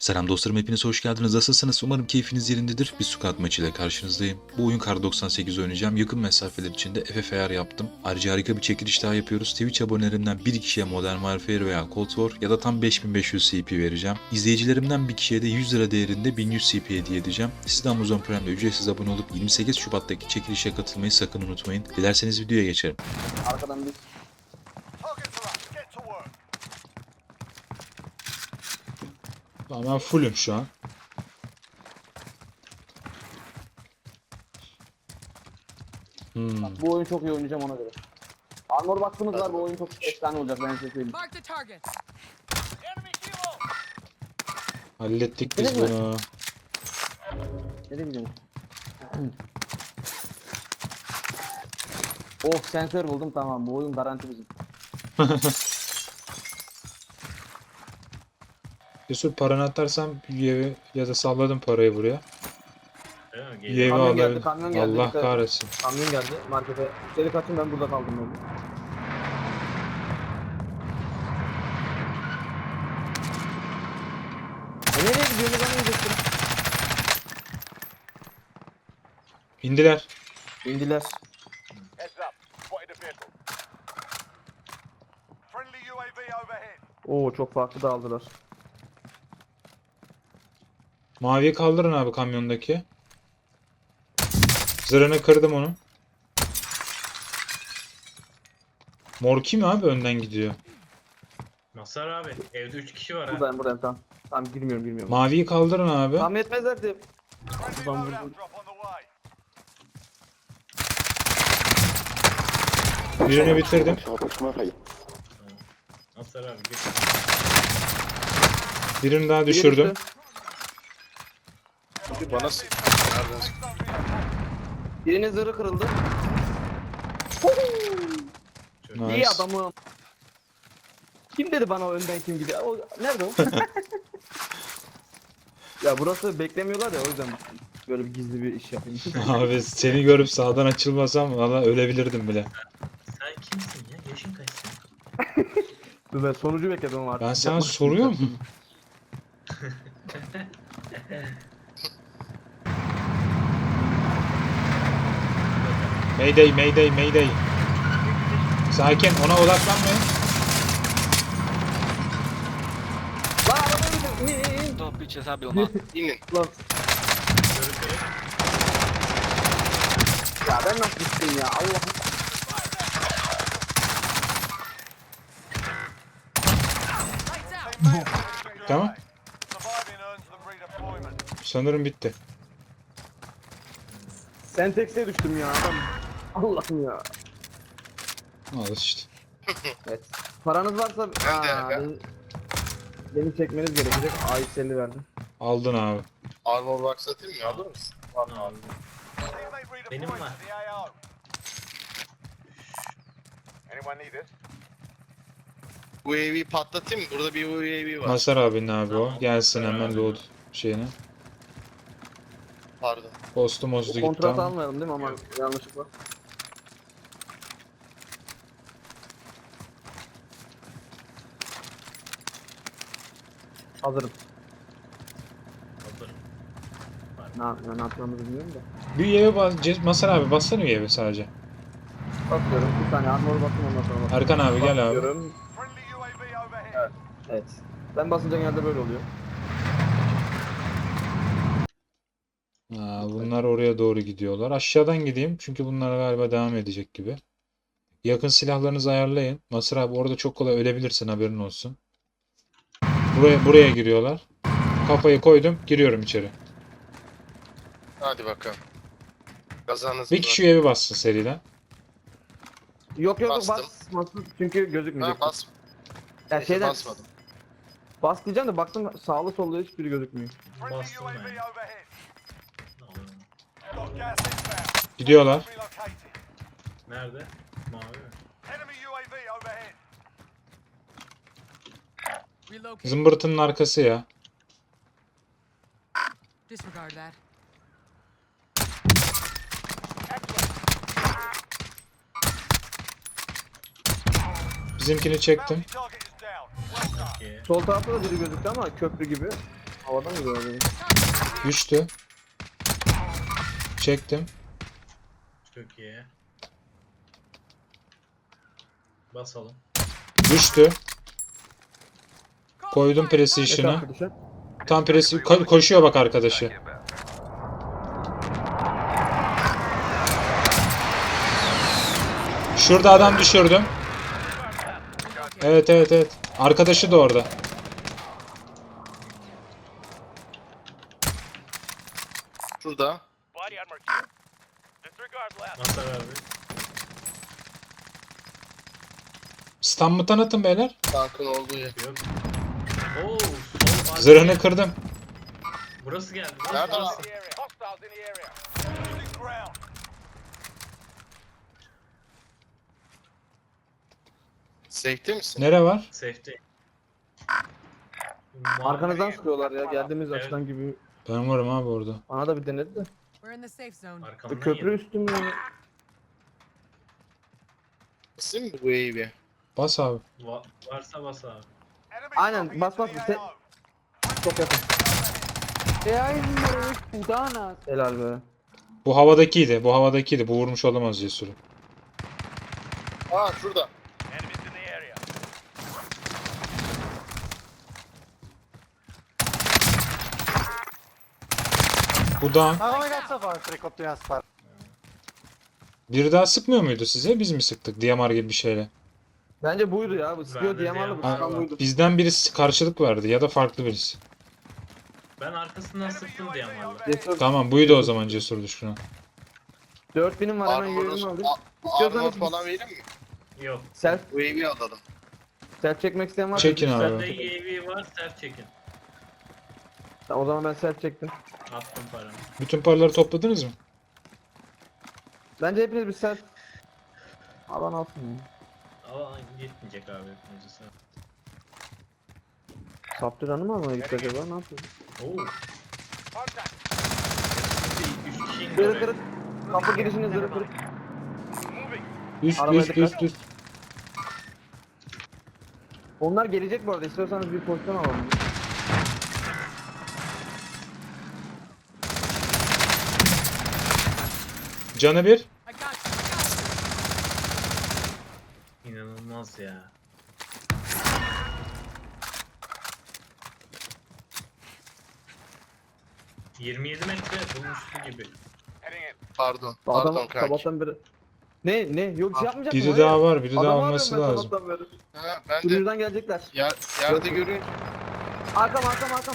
Selam dostlarım hepiniz hoş geldiniz. Nasılsınız? Umarım keyfiniz yerindedir. Bir squad maçıyla karşınızdayım. Bu oyun kar 98 oynayacağım. Yakın mesafeler için de FFR yaptım. Ayrıca harika bir çekiliş daha yapıyoruz. Twitch abonelerimden bir kişiye Modern Warfare veya Cold War ya da tam 5500 CP vereceğim. İzleyicilerimden bir kişiye de 100 lira değerinde 1100 CP hediye edeceğim. Siz de Amazon Prime'de ücretsiz abone olup 28 Şubat'taki çekilişe katılmayı sakın unutmayın. Dilerseniz videoya geçelim. Arkadan bir Targets are up. Get to work. Tamam ben fullüm şu an. Hmm. bu oyunu çok iyi oynayacağım ona göre. Armor baktığımız var bu oyun çok efsane olacak ben size söyleyeyim. Hallettik biz Değil mi? bunu. Nereye gidiyorsun? oh sensör buldum tamam bu oyun garanti bizim. Yusuf paranı atarsam UAV ya da salladım parayı buraya. UAV Kamyon geldi, alabilir. kamyon geldi, Allah dikkat et. kahretsin. Kamyon geldi markete. Seni kaçın ben burada kaldım böyle. E nereye gidiyorsun ben yiyecektim. İndiler. İndiler. Heads up. Spotted a vehicle. Friendly UAV overhead. Oo çok farklı dağıldılar. Maviyi kaldırın abi kamyondaki. Zırhını kırdım onu. Mor kim abi önden gidiyor? Masar abi evde 3 kişi var ha. Buradayım buradayım tamam. Tamam girmiyorum girmiyorum. Maviyi kaldırın abi. Tahmin etmezlerdi. Loadout vurdum. Birini bitirdim. Masar abi git. Birini daha düşürdüm. Düştü. Bana s- Nereden s- Birinin zırhı kırıldı. İyi Nice. adamım. Kim dedi bana o önden kim gidiyor? O, nerede o? ya burası beklemiyorlar ya o yüzden böyle bir gizli bir iş yapayım. Abi seni görüp sağdan açılmasam valla ölebilirdim bile. Sen kimsin ya? Yaşın kaç senin? Dur ben sonucu bekledim artık. Ben sana Yapma. soruyor mu? Mayday, mayday, mayday. Sakin, ona odaklanmayın. To picie zabił ma. İnin. Lan Körü körü. ya ben nasıl gittim ya Allah. Lights out. Tamam. Sanırım bitti. Sentex'e düştüm ya adam. Allah'ım ya. Al işte. Evet. Paranız varsa Nerede Aa, beni, beni çekmeniz gerekecek. A150 verdim. Aldın abi. Armor box atayım mı? Alır mısın? Var mı abi? Benim var. Anyone need it? UAV patlatayım mı? Burada bir UAV var. Masar abinin abi o. Gelsin hemen load şeyine. Pardon. Postu mostu gitti Kontrat ama. almayalım değil mi ama yanlışlıkla. Hazırım. Hazır. Ne, ya, ne yapacağımızı bilmiyorum da. Bir yere bas, Ce- Masar abi bassana üyeve sadece. Bakıyorum. Bir saniye armor basın ondan sonra basın. Erkan abi gel abi. Bakıyorum. Friendly UAV overhead. Evet. Ben basınca genelde böyle oluyor. Ha, bunlar oraya doğru gidiyorlar. Aşağıdan gideyim çünkü bunlar galiba devam edecek gibi. Yakın silahlarınızı ayarlayın. Masar abi orada çok kolay ölebilirsin haberin olsun. Buraya buraya giriyorlar. Kafayı koydum, giriyorum içeri. Hadi bakalım. Kazanız. Bir kişi evi bassın seriden. Yok yok Bastım. bas. Basın çünkü Ha, gözükmeyecek. bas. ya şeyden Basmadım. bas diyeceğim de baktım sağlı sollu hiçbiri gözükmüyor. Bastım ben. Gidiyorlar. Nerede? Mavi? Enemy UAV overhead. Zımbırtının arkası ya. Disregard that. Bizimkini çektim. Sol tarafta da biri gözüktü ama köprü gibi. Havada mı gördün? Düştü. Çektim. Çok iyi. Basalım. Düştü. Koydum precision'ı. arkadaşa. Tam presi ko- koşuyor bak arkadaşı. Şurada adam düşürdüm. Evet evet evet. Arkadaşı da orada. Şurada. Stun mı tanıtın beyler? Tankın olduğu yer. Yok. Oo, sol arka- Zırhını kırdım. Burası geldi. Burası, Nerede burası. Safe'te misin? Nere var? Safety. Arkanızdan sıkıyorlar ya geldiğimiz Evet. açıdan gibi. Ben varım abi orada. Bana da bir denedi de. We're in the safe zone. Arkamdan Bu köprü üstü mü? Basayım mı bu UAV? Bas abi. Va- varsa bas abi. Aynen, dropping bas, into bas, the bir AO. Çok yakın. Helal be. Bu havadakiydi. Bu havadakiydi. Bu vurmuş olamaz Cesur'u. Aa şurada. Bu da Lights out. bir daha sıkmıyor muydu size? Biz mi sıktık? DMR gibi bir şeyle. Bence buydu ya. Bu sıkıyor de diye vardı bu var. buydu. Bizden birisi karşılık verdi ya da farklı birisi. Ben arkasından sıktım diye. Cesur. Tamam buydu o zaman Cesur düşkünü. 4000'im var hemen Armor'u yürüyüm alayım. a- armor falan vereyim mi? Yok. Self, UAV alalım. self çekmek isteyen var mı? Çekin abi. Sende UAV var, sert çekin. Tamam, O zaman ben self çektim. Attım paramı. Bütün paraları topladınız mı? Bence hepiniz bir self. Alan alsın ya. Ama gitmeyecek abi hepimizi Saptıranı mı almaya gitti acaba? Ne yapıyor? Oo. Üç kişi indi Zırı oraya. kırık. Kapı girişinde zırı kırık. Üst Arabaya üst dikkat. üst üst. Onlar gelecek bu arada. İstiyorsanız bir pozisyon alalım. Canı bir. Ya. ...27 metre bunun üstü gibi. Pardon. Adam Pardon kanki. sabahtan beri. Ne ne? Yok bir şey yapmayacak mı? Biri daha var. Biri daha olması lazım. Ha, ben de Kuyruğundan gelecekler. yer, yerde görüyorum. Arkam arkam arkam.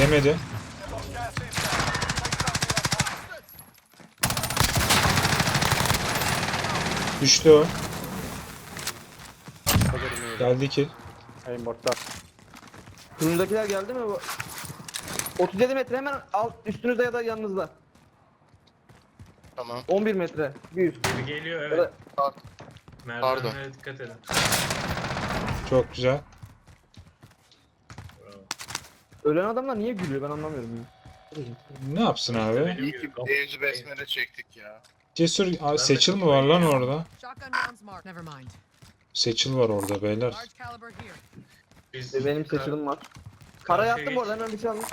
Yemedi. Düştü o. Geldi ki. Kuyruğundakiler geldi mi? bu? 37 metre hemen alt üstünüzde ya da yanınızda. Tamam. 11 metre. 100. Biri geliyor Ya da evet. Pardon. Merdivenlere dikkat edin. Çok güzel. Bravo. ölen adamlar niye gülüyor ben anlamıyorum. Ne yapsın abi? Benim İyi gibi ki besmele çektik ya. Cesur Aa, seçil mi var lan orada? Seçil var orada beyler. Biz E, Benim seçilim var. Para yaptım bu arada hemen bir şey aldım.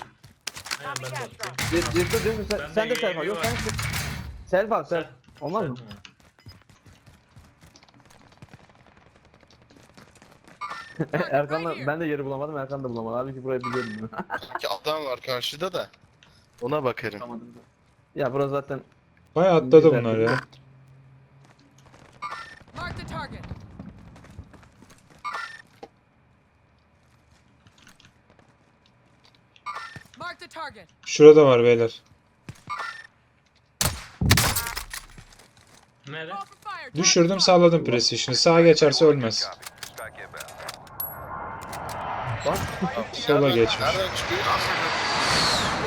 Aynen ben de. Cesur Cesur sen, Bende sen de self al. Yok sen self al self. Olmaz mı? Erkan'la ben de yeri bulamadım Erkan da bulamadı. Halbuki burayı biliyordum. Sanki adam var karşıda da. Ona bakarım. ya burası zaten Bayağı atladı bunlar ya. Mark the target. Mark the target. Şurada var beyler. Nere? Open fire. Düşürdüm salladım precision'ı. Sağa geçerse ölmez. Bak. Sola geçmiş. Nereden çıkıyor?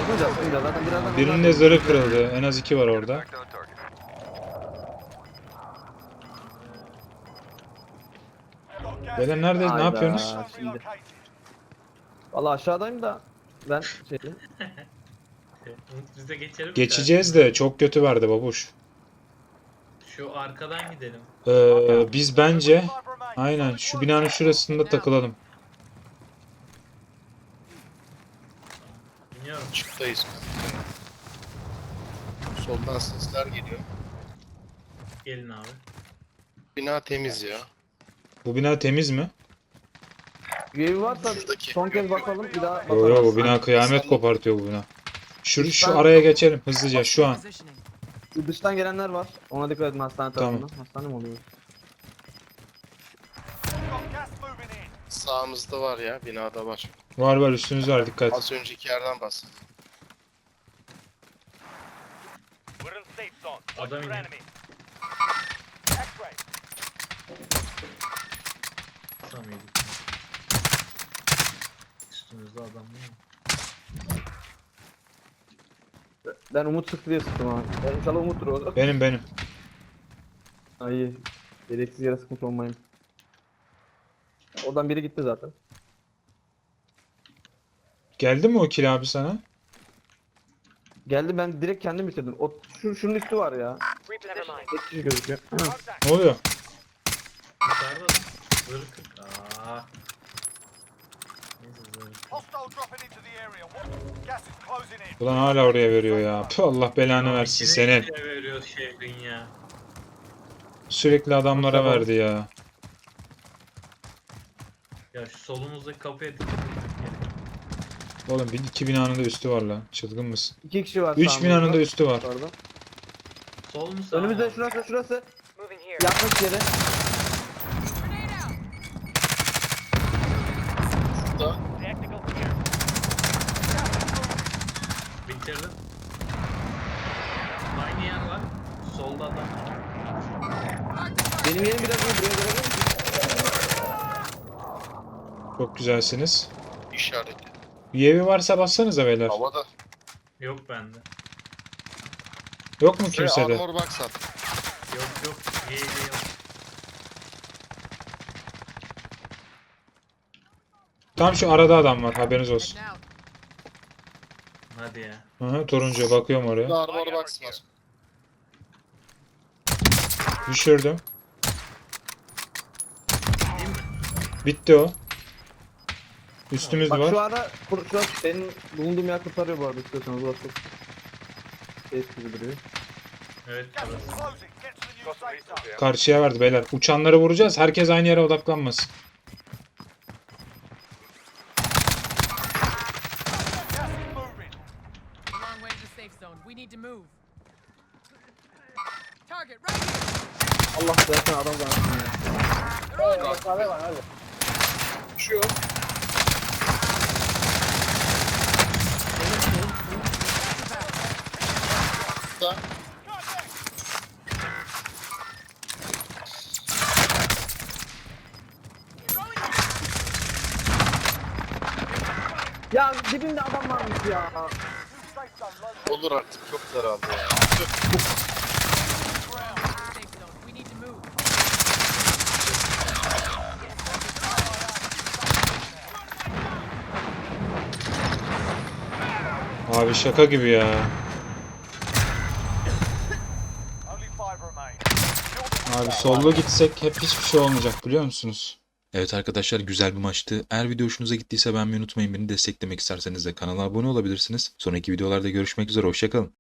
Zaten birazdan. Birinin de zırhı kırıldı. En az iki var orada. Beyler neredeyiz? Ne Hayda. yapıyorsunuz? Şimdi. Valla aşağıdayım da ben şey Umut biz de geçelim. mi? Geçeceğiz de çok kötü verdi babuş. Şu arkadan gidelim. Ee, biz bence Aynen şu binanın şurasında takılalım. Biniyorum. Çıktayız. Soldan sesler geliyor. Gelin abi. Bina temiz ya. Bu bina temiz mi? UAV varsa Şuradaki. son kez bakalım bir daha Yo yo bakalım. bu bina kıyamet kopartıyor bu bina. Şu, şu araya geçelim hızlıca şu an. Dıştan gelenler var. Ona dikkat edin hastane Tamam. tarafından. Hastane mi oluyor? Sağımızda var ya. Binada var. Var var üstünüz var dikkat. Az önceki yerden bas. We're in safe zone. Adam your enemy. Tam yedik. Üstümüzde adam var mı? Ben Umut sıktı diye sıktım abi. Ben inşallah Umut'tur o. Benim benim. Ay gereksiz yere sıkmış olmayayım. Oradan biri gitti zaten. Geldi mi o kill abi sana? Geldi ben direkt kendim bitirdim. O şu şunun üstü var ya. Tek kişi gözüküyor. Ne oluyor? Dışarıda da. Zırh kırk. Aaa. Neyse zırh kırk. Hostile dropping into the area. What? Gas is closing in. Ulan hala oraya veriyor ya. Puh, Allah belanı versin senin. ikide veriyor şehrin ya. Sürekli adamlara verdi ya. Ya şu solumuzdaki kapıya dikkat edin. Oğlum bir iki binanın da üstü var lan. Çılgın mısın? İki kişi var Üç sağımızda. binanın da üstü var. Pardon. Sol mu sağ Önümüzde şurası şurası. Yakmış yere. Grenade out. Burada. Tactical clear. Bitirdim. Aynı yer var. Solda target. Benim yerim biraz iyi buraya görebilir? Çok güzelsiniz. işareti. UAV varsa bassanıza beyler. Havada. Yok bende. Yok mu Şuraya kimsede? armor box at. Yok yok. Yeğli yok. Tam şu arada adam var haberiniz olsun. Hadi ya. Hı hı, turuncu bakıyorum oraya. Armor box var. Düşürdüm. Bitti o. Üstümüz Bak şu var. ara bur- şu an benim bulunduğum yer kurtarıyor bu arada istiyorsanız burası. Safe gibi duruyor. Evet Gas is burası. closing. Get to the new safe zone. Karşıya verdi beyler. Uçanları vuracağız. Herkes aynı yere odaklanmasın. Gas is moving. A long way to the safe zone. We need to move. Target right here. Allah zaten adam ya. They're on me. Şu. Da. Ya dibinde adam varmış ya. Olur artık. Çok daraldı ya. Abi şaka gibi ya. Only five remain. Kill them Abi sollu gitsek hep hiçbir şey olmayacak biliyor musunuz? Evet arkadaşlar güzel bir maçtı. Eğer video hoşunuza gittiyse beğenmeyi unutmayın. Beni desteklemek isterseniz de kanala abone olabilirsiniz. Sonraki videolarda görüşmek üzere. Hoşçakalın.